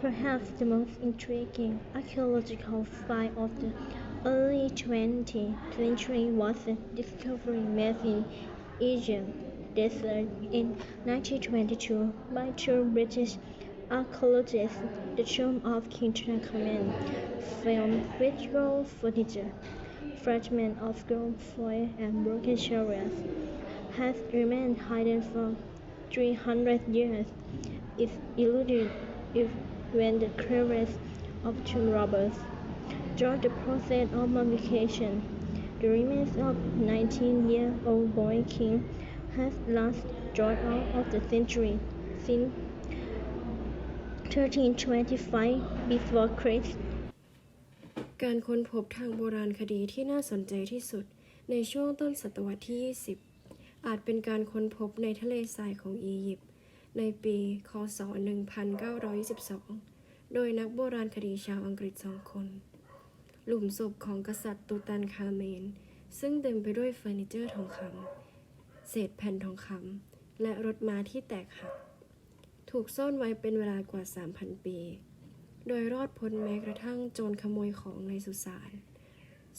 perhaps the most intriguing archaeological find of the early 20th century was the discovery made in Egypt desert in 1922 by two British archaeologists. The tomb of King Tutankhamun, with gold furniture, fragments of gold foil, and broken chariots, has remained hidden for 300 years. It eluded when the clearance of two robbers. During the process of mummification, the remains of 19-year-old boy king has last dropped out of the century since 1325 before Christ. การค้นพบทางโบราณคดีที่น่าสนใจที่สุดในช่วงต้นศตวรรษที่ 20 อาจเป็นการค้นพบในทะเลทรายของอียิปต์ ในปี ค.ศ.1922 โดยนักโบราณคดีชาวอังกฤษสองคน หลุมศพของกษัตริย์ตูตันคาเมน ซึ่งเต็มไปด้วยเฟอร์นิเจอร์ทองคำ เศษแผ่นทองคำ และรถม้าที่แตกหัก ถูกซ่อนไว้เป็นเวลากว่า 3,000 ปี โดยรอดพ้นแม้กระทั่งโจรขโมยของในสุสาน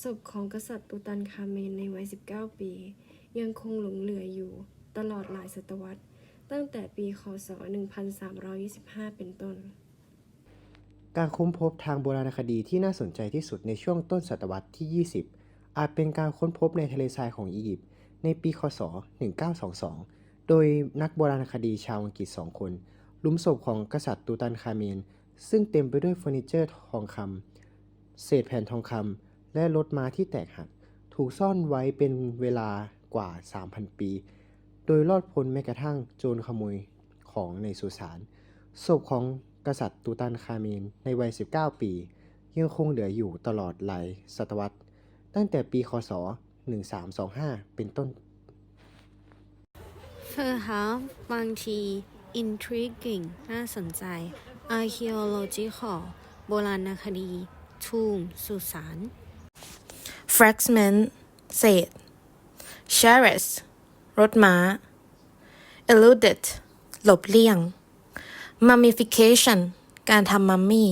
ศพของกษัตริย์ตูตันคาเมนในวัย 19 ปี ยังคงหลงเหลืออยู่ตลอดหลายศตวรรษ ตั้งแต่ปีค.ศ.1325 เป็นต้น การค้นพบทางโบราณคดีที่น่าสนใจที่สุดในช่วงต้นศตวรรษที่ 20 อาจเป็นการค้นพบในทะเลทรายของอียิปต์ในปีคศ 1922 โดยนักโบราณคดีชาวอังกฤษสองคนหลุมศพของกษัตริย์ตูตันคาเมน ซึ่งเต็มไปด้วยเฟอร์นิเจอร์ทองคำเศษแผ่นทองคำและรถม้าที่แตกหัก ถูกซ่อนไว้เป็นเวลากว่า 3,000 ปี โดยรอดพ้นแม้กระทั่งโจรขโมยของในสุสานศพของกษัตริย์ตูตันคาเมนในวัย 19 ปี ยังคงเหลืออยู่ตลอดหลายศตวรรษ ตั้งแต่ปีคศ 1325 เป็นต้น perhaps บางที intriguing น่าสนใจ archaeological โบราณคดี tomb สุสาน fragment เศษ chariots รถม้า eluded หลบเลี่ยง mummification การทำมัมมี่